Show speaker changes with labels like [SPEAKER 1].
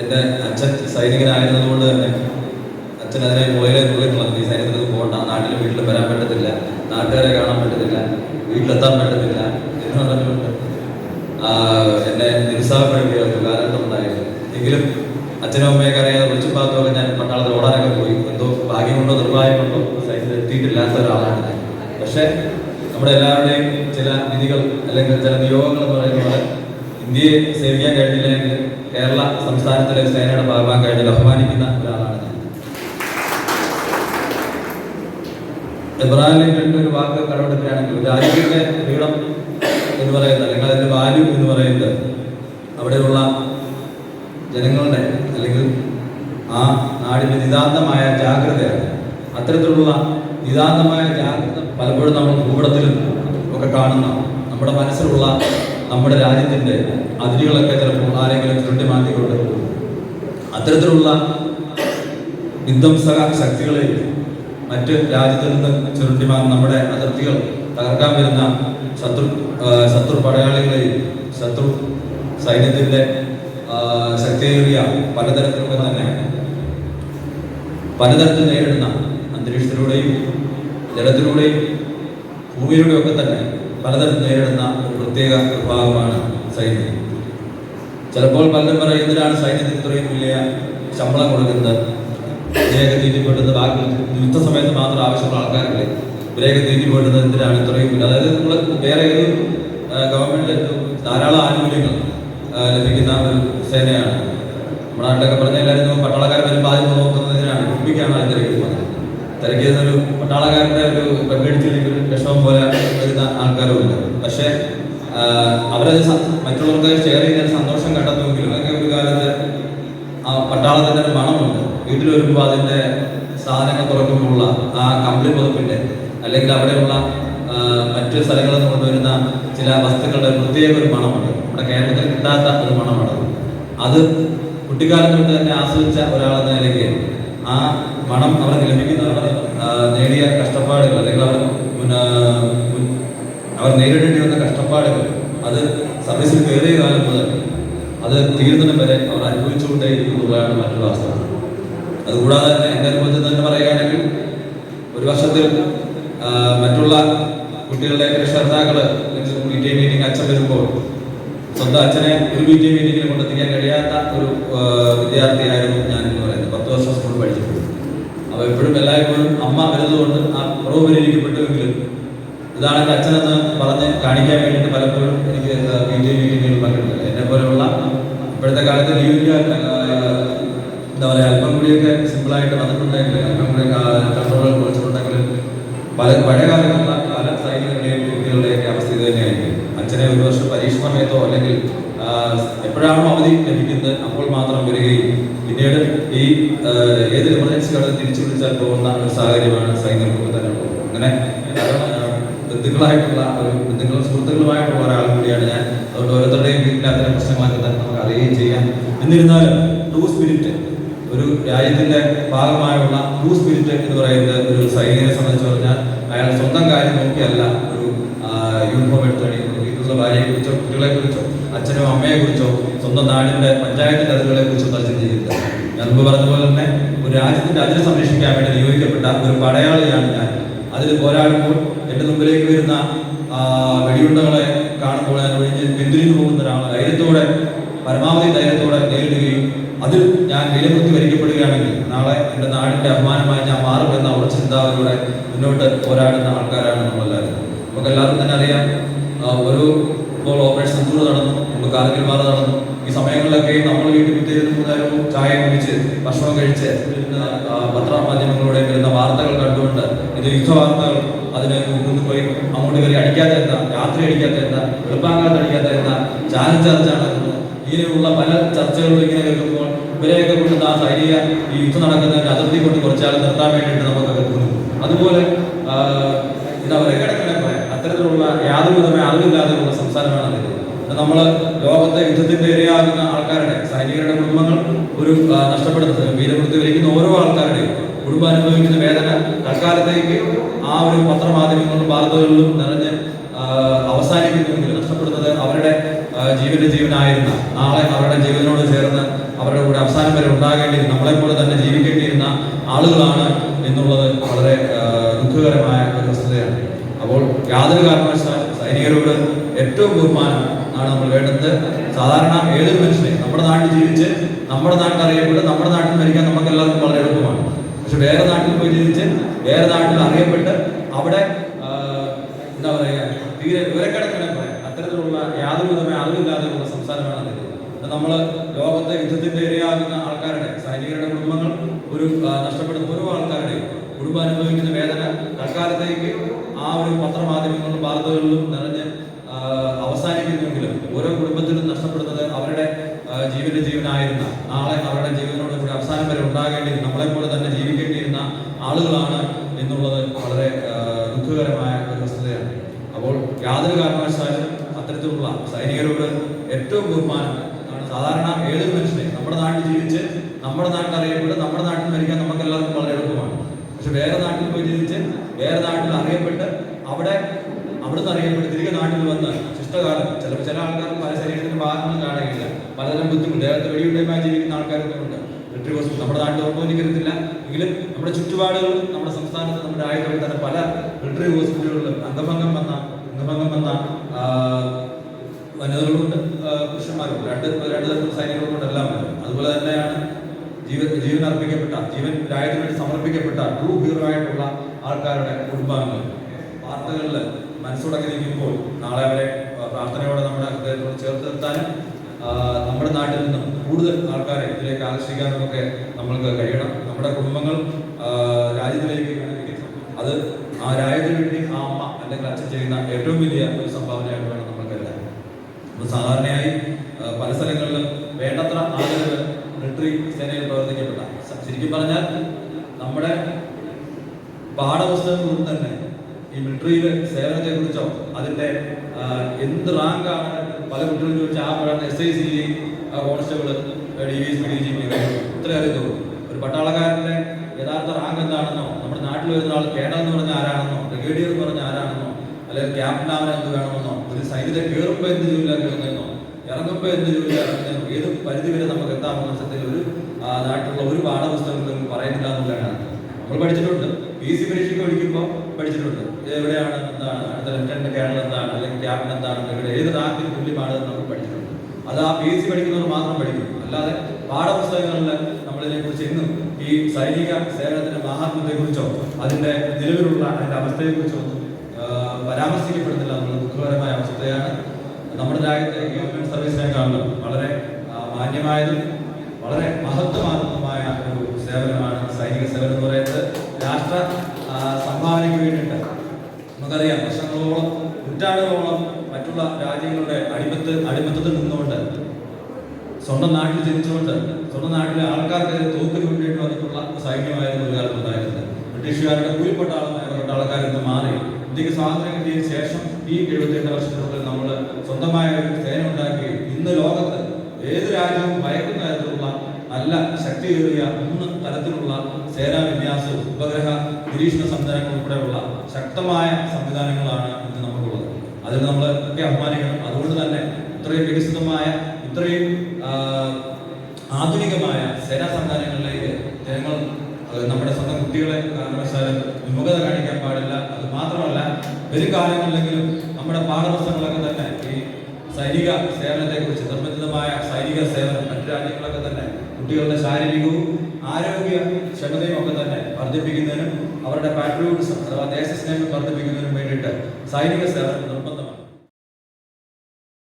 [SPEAKER 1] എന്റെ അച്ഛൻ സൈനികനായിരുന്നതുകൊണ്ട് തന്നെ അച്ഛൻ അതിനെ പോയാലേ പോയിട്ടുള്ളത് ഈ സൈന്യത്തിൽ പോകണ്ട. നാട്ടിൽ വീട്ടിൽ വരാൻ പറ്റത്തില്ല. നാട്ടുകാരെ കാണാൻ പറ്റത്തില്ല. വീട്ടിലെത്താൻ പറ്റത്തില്ല എന്ന് പറഞ്ഞുകൊണ്ട് എന്നെ നിരുത്സാഹപ്പെടുത്തിയ ഒരു കാലഘട്ടം ഉണ്ടായിരുന്നു എങ്കിലും അച്ഛനും അമ്മയൊക്കെ അറിയാതെ വിളിച്ചു പാത്തൊക്കെ ഞാൻ പട്ടാളത്തിൽ ഓടാനൊക്കെ പോയി. എന്തോ ഭാഗ്യം കൊണ്ടോ നിർഭാഗ്യം കൊണ്ടോ സൈന്യത്തിൽ എത്തിയിട്ടില്ലാത്ത ഒരാളാണ് പക്ഷെ നമ്മുടെ എല്ലാവരുടെയും ചില വിധികൾ അല്ലെങ്കിൽ ചില നിയോഗങ്ങൾ എന്ന് പറയുന്നത് ഇന്ത്യയെ സേവിക്കാൻ കഴിഞ്ഞില്ലെങ്കിൽ കേരള സംസ്ഥാനത്തിലെ സേനയുടെ ഭാഗമാകാൻ അപമാനിക്കുന്ന ഒരാളാണ് ഞാൻ. എബ്രാഹിം ലിങ്കന്റെ ഒരു വാക്ക് കടമെടുക്കുകയാണെങ്കിൽ രാജ്യത്തിന്റെ ഫ്രീഡം എന്ന് പറയുന്നത് അല്ലെങ്കിൽ അതിന്റെ വാല്യൂ എന്ന് പറയുന്നത് അവിടെയുള്ള ജനങ്ങളുടെ അല്ലെങ്കിൽ ആ നാടിന്റെ നിതാന്തമായ ജാഗ്രതയാണ്. അത്തരത്തിലുള്ള നിതാന്തമായ ജാഗ്രത പലപ്പോഴും നമ്മൾ ഭൂപടത്തിലും ഒക്കെ കാണുന്ന നമ്മുടെ മനസ്സിലുള്ള നമ്മുടെ രാജ്യത്തിന്റെ അതിരുകളൊക്കെ ചിലപ്പോൾ ആരെങ്കിലും ചുരുട്ടി മാറ്റിക്കൊണ്ട് അത്തരത്തിലുള്ള വിധ്വംസക ശക്തികളെ മറ്റ് രാജ്യത്തിൽ നിന്ന് ചുരുട്ടിമാൻ നമ്മുടെ അതിർത്തികൾ തകർക്കാൻ വരുന്ന ശത്രു ശത്രു പടയാളികളെയും ശത്രു സൈന്യത്തിന്റെ ശക്തിയേറിയ പലതരത്തിലൊക്കെ തന്നെ പലതരത്തിൽ നേരിടുന്ന അന്തരീക്ഷത്തിലൂടെയും ജലത്തിലൂടെയും ഭൂമിയിലൂടെയും ഒക്കെ തന്നെ പലതരത്തിൽ നേരിടുന്ന ഒരു പ്രത്യേക വിഭാഗമാണ് സൈന്യം. ചിലപ്പോൾ പലരും പറയും എന്തിനാണ് സൈന്യത്തിന് ഇത്രയും വലിയ ശമ്പളം കൊടുക്കുന്നത്? ഇവരെയൊക്കെ തീറ്റിപ്പെട്ടത് ബാക്കി യുദ്ധ സമയത്ത് മാത്രം ആവശ്യമുള്ള ആൾക്കാരല്ലേ? ഇവരെയൊക്കെ തീറ്റിപ്പെട്ടത് എന്തിനാണ് ഇത്രയും വലിയ അതായത് നമ്മൾ വേറെ ഏത് ഗവൺമെന്റിൽ ധാരാളം ആനുകൂല്യങ്ങൾ ലഭിക്കുന്ന ഒരു സേനയാണ്. നമ്മുടെ നാട്ടിലൊക്കെ പറഞ്ഞ എല്ലാവരും പട്ടാളക്കാരെ വരുമ്പോൾ ആദ്യം നോക്കുന്നതിനാണ് കുപ്പിക്കാണ് ആദ്യം തിരക്കി ഒരു തിരക്കിയതൊരു പട്ടാളക്കാരന്റെ ഒരു പെങ്കടിച്ചില്ലെങ്കിൽ ഒരു വിഷമം പോലെ വരുന്ന ആൾക്കാരുമുണ്ട്. പക്ഷേ അവരത് മറ്റുള്ളവർക്ക് ഷെയർ ചെയ്യുന്ന സന്തോഷം കണ്ടെത്തുമെങ്കിലും അതൊക്കെ ഒരു കാലത്ത് ആ പട്ടാളത്തിന്റെ ഒരു മണമുണ്ട്. വീട്ടിൽ വരുമ്പോൾ അതിന്റെ സാധനങ്ങൾ തുറക്കുമ്പോഴുള്ള ആ കമ്പിളി പുതുപ്പിന്റെ അല്ലെങ്കിൽ അവിടെയുള്ള മറ്റ് സ്ഥലങ്ങളിൽ നിന്ന് കൊണ്ടുവരുന്ന ചില വസ്തുക്കളുടെ പ്രത്യേക ഒരു മണമുണ്ട്. നമ്മുടെ കേരളത്തിൽ കിട്ടാത്ത ഒരു മണമാണ് അത് കുട്ടിക്കാലം തൊട്ട് തന്നെ ആസ്വദിച്ച ഒരാളെന്ന നിലയ്ക്ക് ആ മണം അവർ അവർ നേടിയ കഷ്ടപ്പാടുകൾ അല്ലെങ്കിൽ അവർ അവർ നേരിടേണ്ടി വന്ന കഷ്ടപ്പാടുകൾ അത് സർവീസിൽ കയറിയ കാലം മുതൽ അത് തീരുന്നതിന് വരെ അവർ അനുഭവിച്ചുകൊണ്ടേയിരിക്കുന്നതാണ് മറ്റൊരു വാസ്തവം അതുകൂടാതെ തന്നെ എന്റെ അനുഭവത്തിൽ തന്നെ പറയുകയാണെങ്കിൽ ഒരു വർഷത്തിൽ മറ്റുള്ള കുട്ടികളുടെ രക്ഷകർത്താക്കൾ മീറ്റിംഗ് മീറ്റിംഗ് അച്ഛൻ വരുമ്പോൾ സ്വന്തം അച്ഛനെ ഒരു ബി ജെ മീറ്റിംഗിൽ കൊണ്ടെത്തിക്കാൻ കഴിയാത്ത ഒരു വിദ്യാർത്ഥിയായിരുന്നു ഞാൻ എന്ന് പറയുന്നത്. പത്ത് വർഷം സ്കൂൾ പഠിച്ചു അപ്പോൾ എപ്പോഴും എല്ലായ്പ്പോഴും അമ്മ വരുന്നതുകൊണ്ട് ആ കുറവ് പരിഹരിക്കപ്പെട്ടുവെങ്കിലും ഇതാണ് എന്റെ അച്ഛനെന്ന് പറഞ്ഞ് കാണിക്കാൻ വേണ്ടിയിട്ട് പലപ്പോഴും എനിക്ക് പി ടി പറഞ്ഞിട്ടുണ്ട് പങ്കെടുത്തില്ല. എന്നെ പോലെയുള്ള ഇപ്പോഴത്തെ കാലത്ത് ലീവിന്റെ എന്താ പറയുക അല്പം കൂടിയൊക്കെ സിമ്പിളായിട്ട് വന്നിട്ടുണ്ടെങ്കിൽ അല്പം കൂടി കൺട്രോളുകൾ കുറച്ചിട്ടുണ്ടെങ്കിലും പല പഴയ കാലത്തുള്ള പല സൈനികരുടെയും കുട്ടികളുടെയൊക്കെ അവസ്ഥ ഇത് തന്നെയായിരിക്കും അച്ഛനെ ഒരു വർഷം പരീക്ഷ സമയത്തോ അല്ലെങ്കിൽ എപ്പോഴാണോ അവധി ലഭിക്കുന്നത് അപ്പോൾ മാത്രം വരികയും പിന്നീട് ഈ ഏത് എമർജൻസി ഘട്ടത്തിൽ തിരിച്ചു വിളിച്ചാൽ പോകുന്ന ഒരു സാഹചര്യമാണ് സൈനികർക്കൊക്കെ തന്നെ ഉള്ളത്. അങ്ങനെ ബന്ധുക്കളായിട്ടുള്ള ഒരു ബന്ധുക്കളും സുഹൃത്തുക്കളുമായിട്ടുള്ള ഒരാൾ കൂടിയാണ് ഞാൻ. അതുകൊണ്ട് ഓരോരുത്തരുടെയും വീട്ടിലെ അത്തരം പ്രശ്നങ്ങളൊക്കെ തന്നെ നമുക്ക് അറിയുകയും ചെയ്യാം. എന്നിരുന്നാലും ട്രൂ സ്പിരിറ്റ് ഒരു രാജ്യത്തിന്റെ ഭാഗമായുള്ള ട്രൂ സ്പിരിറ്റ് എന്ന് പറയുന്നത് ഒരു സൈനികനെ സംബന്ധിച്ച് പറഞ്ഞാൽ അയാൾ സ്വന്തം കാര്യം നോക്കിയല്ല. അച്ഛനോ അമ്മയെ കുറിച്ചോ സ്വന്തം നാടിന്റെ പഞ്ചായത്തിന്റെ അതിരുകളെ കുറിച്ചോ ചർച്ച ചെയ്യുന്നത് ഞാൻ മുമ്പ് പറഞ്ഞ പോലെ തന്നെ ഒരു രാജ്യത്തിന്റെ അതിര് സംരക്ഷിക്കാൻ വേണ്ടി നിയോഗിക്കപ്പെട്ട ഒരു പടയാളിയാണ് ഞാൻ. അതിൽ പോരാടുമ്പോൾ എന്റെ മുമ്പിലേക്ക് വരുന്ന വെടിയുണ്ടകളെ കാണുമ്പോൾ ഞാൻ ഒഴിഞ്ഞ് പിന്തിരിഞ്ഞു പോകുന്ന ഒരാൾ ധൈര്യത്തോടെ പരമാവധി ധൈര്യത്തോടെ നേരിടുകയും അതിൽ ഞാൻ വിലമുത്തി വരിക്കപ്പെടുകയാണെങ്കിൽ നാളെ എന്റെ നാടിന്റെ അഭിമാനമായി ഞാൻ മാറുമെന്ന ഉറച്ച ചിന്താവിലൂടെ മുന്നോട്ട് പോരാടുന്ന ആൾക്കാരാണ് നമ്മളെല്ലാവരും. നമുക്കെല്ലാവർക്കും തന്നെ അറിയാം ഓരോ ഇപ്പോൾ ഓപ്പറേഷൻ സെന്റർ നടന്നു. നമ്മൾ കാർഗിൽ മാറ നടന്നു. ഈ സമയങ്ങളിലൊക്കെ നമ്മൾ വീട്ടിൽ കുത്തിയിരുന്ന് മൂന്നാലും ചായ കുടിച്ച് ഭക്ഷണം കഴിച്ച് പത്രമാധ്യമങ്ങളിലൂടെ വരുന്ന വാർത്തകൾ കണ്ടുകൊണ്ട് ഇത് യുദ്ധവാർത്തകൾ അതിന് മുന്നിൽ പോയി അങ്ങോട്ട് കയറി അടിക്കാത്ത എന്താ? രാത്രി അടിക്കാത്ത എന്താ? വെളുപ്പാങ്കാലത്ത് ചാനൽ ചർച്ച നടക്കുന്നത് ഇങ്ങനെയുള്ള പല ചർച്ചകളും ഇങ്ങനെ കേൾക്കുമ്പോൾ ഇവരെയൊക്കെ കൊണ്ട് ആ സൈനിക ഈ യുദ്ധം നടക്കുന്നതിന്റെ അതിർത്തി കൊണ്ട് കുറച്ചാൽ നിർത്താൻ വേണ്ടിയിട്ട് നമുക്ക് കേൾക്കുന്നു അതുപോലെ എന്താ പറയുക യാതൊരു വിധമായ അറിവില്ലാതെയുള്ള സംസ്ഥാനമാണ് അദ്ദേഹം. നമ്മൾ ലോകത്തെ യുദ്ധത്തിന്റെ ഇരയാകുന്ന ആൾക്കാരുടെ സൈനികരുടെ കുടുംബങ്ങൾ ഒരു നഷ്ടപ്പെടുന്നത് വീരമൃത്യു ഓരോ ആൾക്കാരുടെയും കുടുംബം അനുഭവിക്കുന്ന വേദന തൽക്കാലത്തേക്ക് ആ ഒരു പത്രമാധ്യമങ്ങളിലും വാർത്തകളിലും നിറഞ്ഞ് അവസാനിക്കുന്നുവെങ്കിൽ നഷ്ടപ്പെടുന്നത് അവരുടെ ജീവന്റെ ജീവനായിരുന്ന നാളെ അവരുടെ ജീവനോട് ചേർന്ന് അവരുടെ കൂടെ അവസാനം വരെ ഉണ്ടാകേണ്ടിയിരുന്ന നമ്മളെപ്പോലെ തന്നെ ജീവിക്കേണ്ടിയിരുന്ന ആളുകളാണ് എന്നുള്ളത് വളരെ ദുഃഖകരമായ യാതൊരു കാരണവശാലും സൈനികരോട് ഏറ്റവും ബഹുമാനം ആണ് നമ്മൾ വേണ്ടത്. സാധാരണ ഏതൊരു മനുഷ്യനെ നമ്മുടെ നാട്ടിൽ ജീവിച്ച് നമ്മുടെ നാട്ടിൽ അറിയപ്പെട്ട് നമ്മുടെ നാട്ടിൽ മരിക്കാൻ നമുക്ക് എല്ലാവർക്കും വളരെ എളുപ്പമാണ്. പക്ഷെ വേറെ നാട്ടിൽ പോയി ജീവിച്ച് വേറെ നാട്ടിൽ അറിയപ്പെട്ട് അവിടെ എന്താ പറയുക തീരെ വിവരക്കിടക്കിനെ പറയാം. അത്തരത്തിലുള്ള യാതൊരു വിധമായ അറിവില്ലാതെയുള്ള സംസ്ഥാനമാണ് ഇത് നമ്മൾ ലോകത്തെ യുദ്ധത്തിന്റെ ഇരയാകുന്ന ആൾക്കാരുടെ സൈനികരുടെ കുടുംബങ്ങൾ ഒരു നഷ്ടപ്പെടുന്ന ഓരോ ആൾക്കാരുടെയും കുടുംബം അനുഭവിക്കുന്ന വേദന തൽക്കാലത്തേക്ക് ആ ഒരു പത്രമാധ്യമങ്ങളിലും വാർത്തകളിലും നിറഞ്ഞ് അവസാനിക്കുന്നുവെങ്കിലും ഓരോ കുടുംബത്തിലും നഷ്ടപ്പെടുന്നത് അവരുടെ ജീവിത ജീവനായിരുന്ന നാളെ അവരുടെ ജീവനോട് കൂടി അവസാനം വരെ ഉണ്ടാകേണ്ടിയിരുന്ന നമ്മളെ പോലെ തന്നെ ജീവിക്കേണ്ടിയിരുന്ന ആളുകളാണ് എന്നുള്ളത് വളരെ ദുഃഖകരമായ ഒരു വസ്തുതയാണ്. അപ്പോൾ യാതൊരു കാരണവശാലും അത്തരത്തിലുള്ള സൈനികരോട് ഏറ്റവും ബഹുമാനം സാധാരണ ഏതൊരു മനുഷ്യനെ നമ്മുടെ നാട്ടിൽ ജീവിച്ച് നമ്മുടെ നാട്ടിൽ അറിയപ്പെട്ട് നമ്മുടെ നാട്ടിൽ മരിക്കാൻ നമുക്ക് എല്ലാവർക്കും വളരെ എളുപ്പമാണ്. പക്ഷെ വേറെ നാട്ടിൽ പോയി ജീവിച്ച് വേറെ നാട്ടിൽ അറിയപ്പെട്ട് അവിടെ അവിടുന്ന് അറിയപ്പെട്ട് തിരികെ നാട്ടിൽ വന്ന് ശിഷ്ടകാലം ചിലപ്പോൾ ചില ആൾക്കാർ പല ശരീരത്തിന് ഭാഗങ്ങൾ കാണുകയില്ല. പലതരം ബുദ്ധിമുട്ട് ഏതൊക്കെ വെടിയുണ്ടായി ജീവിക്കുന്ന ആൾക്കാരൊന്നുമുണ്ട് റിട്രീവ് ഹോസ്പിറ്റൽ നമ്മുടെ നാട്ടിൽ ഓർമ്മനിക്കരുത്തില്ല എങ്കിലും നമ്മുടെ ചുറ്റുപാടുകൾ നമ്മുടെ സംസ്ഥാനത്ത് നമ്മുടെ ആയുധം തന്നെ പല റിട്രീവ് ഹോസ്പിറ്റലുകളിലും അംഗഭംഗം വന്ന അംഗഭംഗം വന്ന വനിതകളുണ്ട് പുരുഷന്മാരുണ്ട്. രണ്ട് രണ്ട് തരം സൈനികളുണ്ട് എല്ലാം അതുപോലെ തന്നെയാണ് ജീവൻ ജീവൻ അർപ്പിക്കപ്പെട്ട ജീവൻ രാജ്യത്തിന് വേണ്ടി സമർപ്പിക്കപ്പെട്ട ട്രൂ ഹീറോ ആയിട്ടുള്ള ആൾക്കാരുടെ കുടുംബാംഗങ്ങൾ. വാർത്തകളിൽ മനസ്സുടക്കി നിൽക്കുമ്പോൾ നാളെ അവരെ പ്രാർത്ഥനയോടെ നമ്മുടെ ഹൃദയത്തോട് ചേർത്ത് നിർത്താനും നമ്മുടെ നാട്ടിൽ നിന്നും കൂടുതൽ ആൾക്കാരെ ഇതിലേക്ക് ആകർഷിക്കാനും ഒക്കെ നമ്മൾക്ക് കഴിയണം. നമ്മുടെ കുടുംബങ്ങൾ രാജ്യത്തിലേക്ക് അത് ആ രാജ്യത്തിന് വേണ്ടി ആ അമ്മ അല്ലെങ്കിൽ അച്ഛൻ ചെയ്യുന്ന ഏറ്റവും വലിയ ഒരു സംഭാവനയായിട്ട് വേണം നമ്മൾക്ക് എല്ലാം അപ്പോൾ സാധാരണയായി പല സ്ഥലങ്ങളിലും വേണ്ടത്ര ആളുകൾ മിലിറ്ററി സേനയിൽ പ്രവർത്തിക്കപ്പെട്ട. ശരിക്കും പറഞ്ഞാൽ നമ്മുടെ പാഠപുസ്തകങ്ങളൊന്നും തന്നെ ഈ മിലിറ്ററിയിൽ സേവനത്തെ കുറിച്ചോ അതിന്റെ എന്ത് റാങ്കാണ് പല കുട്ടികളും ചോദിച്ചാൽ ആ S I C constable D V S D G P ഇത്ര ഒരു പട്ടാളക്കാരന്റെ യഥാർത്ഥ റാങ്ക് എന്താണെന്നോ നമ്മുടെ നാട്ടിൽ വരുന്ന ആൾ കേണൽ എന്ന് പറഞ്ഞ ആരാണെന്നോ ബ്രിഗേഡിയർ എന്ന് പറഞ്ഞ ആരാണെന്നോ അല്ലെങ്കിൽ ക്യാപ്റ്റൻ ആവാൻ എന്ത് വേണമെന്നോ ഒരു സൈന്യത്തെ കയറുമ്പോൾ എന്ത് ജോലി കയറുന്നതെന്നോ ഇറങ്ങുമ്പോൾ എന്ത് ജോലി ഇറങ്ങുന്നതെന്നോ ഏത് പരിധി വരെ നമുക്ക് എത്താമെന്ന സത്യത്തിൽ ഒരു നാട്ടിലുള്ള ഒരു പാഠപുസ്തകത്തിലും പറയുന്നില്ല എന്നുള്ളതാണ്. നമ്മൾ പഠിച്ചിട്ടുണ്ട്. പി പരീക്ഷയ്ക്ക് പഠിക്കുമ്പോൾ പഠിച്ചിട്ടുണ്ട്. എവിടെയാണ് എന്താണ് അടുത്ത ലെഫ്റ്റനന്റ് കേണൽ എന്താണ് അല്ലെങ്കിൽ ക്യാപ്റ്റൻ എന്താണ് ഇവിടെ ഏത് റാങ്കിന് തുല്യമാണ് എന്ന് നമ്മൾ പഠിച്ചിട്ടുണ്ട്. അത് ആ പി എസ് സി പഠിക്കുന്നവർ മാത്രം പഠിക്കും. അല്ലാതെ പാഠപുസ്തകങ്ങളിൽ നമ്മളിതിനെ കുറിച്ച് ഇന്നും ഈ സൈനിക സേവനത്തിന്റെ മഹാത്മ്യത്തെ കുറിച്ചോ അതിന്റെ നിലവിലുള്ള അതിന്റെ അവസ്ഥയെ കുറിച്ചോ ഒന്നും പരാമർശിക്കപ്പെടുന്നില്ല. എന്നുള്ള ദുഃഖകരമായ അവസ്ഥയാണ്. നമ്മുടെ രാജ്യത്തെ ഗവൺമെന്റ് സർവീസിനേക്കാളും വളരെ മാന്യമായതും വളരെ മഹത്വമാർന്നതുമായ ഒരു സേവനമാണ് സൈനിക സേവനം എന്ന് പറയുന്നത് രാഷ്ട്ര ആ, സംഭാവനയ്ക്ക് വേണ്ടിയിട്ട് നമുക്കറിയാം വർഷങ്ങളോളം നൂറ്റാണ്ടുകളോളം മറ്റുള്ള രാജ്യങ്ങളുടെ അടിമത്ത് അടിമത്തത്തിൽ നിന്നുകൊണ്ട് സ്വന്തം നാട്ടിൽ ജനിച്ചുകൊണ്ട് സ്വന്തം നാട്ടിലെ ആൾക്കാർക്കെതിരെ തോക്കിന് വേണ്ടിയിട്ട് വന്നിട്ടുള്ള സൈന്യമായിരുന്നു ഒരു കാലത്ത് ഉണ്ടായിരുന്നത്. ബ്രിട്ടീഷുകാരുടെ കൂലിപ്പട്ടാളമായ പട്ടാളക്കാരിൽ നിന്ന് മാറി. ഇന്ത്യയ്ക്ക് സ്വാതന്ത്ര്യം കിട്ടിയതിനു ശേഷം ഈ എഴുപത്തിയെട്ട് വർഷത്തിനുള്ളിൽ നമ്മൾ സ്വന്തമായ ഒരു സേന ഉണ്ടാക്കുകയും ഇന്ന് ലോകത്ത് ഏത് രാജ്യവും ഭയക്കുന്ന തരത്തിലുള്ള നല്ല ശക്തിയേറിയ മൂന്ന് തരത്തിലുള്ള സേനാ വിന്യാസവും ഉപഗ്രഹ നിരീക്ഷണ സംവിധാനങ്ങൾ ഉൾപ്പെടെയുള്ള ശക്തമായ സംവിധാനങ്ങളാണ് ഇന്ന് നമുക്കുള്ളത് അതിൽ നമ്മൾ ഒക്കെ അഭിമാനിക്കണം. അതുകൊണ്ട് തന്നെ ഇത്രയും വികസിതമായ ഇത്രയും ആധുനികമായ സേനാ സംവിധാനങ്ങളിലേക്ക് ജനങ്ങൾ നമ്മുടെ സ്വന്തം കുട്ടികളെ കാരണവശാലും വിമുഖത കാണിക്കാൻ പാടില്ല. അത് മാത്രമല്ല വരും കാലങ്ങളിലെങ്കിലും നമ്മുടെ പാഠപുസ്തകങ്ങളൊക്കെ തന്നെ ഈ സൈനിക സേവനത്തെ കുറിച്ച് നിർബന്ധിതമായ സൈനിക സേവനം മറ്റു രാജ്യങ്ങളൊക്കെ തന്നെ കുട്ടികളുടെ ശാരീരികവും ആരോഗ്യ ക്ഷമതയും ഒക്കെ തന്നെ വർദ്ധിപ്പിക്കുന്നതിനും അവരുടെ പാട്രിയോട്ടിസം അഥവാ ദേശസ്നേഹം വർദ്ധിപ്പിക്കുന്നതിനും വേണ്ടിയിട്ട് സൈനിക സേവനം നിർബന്ധം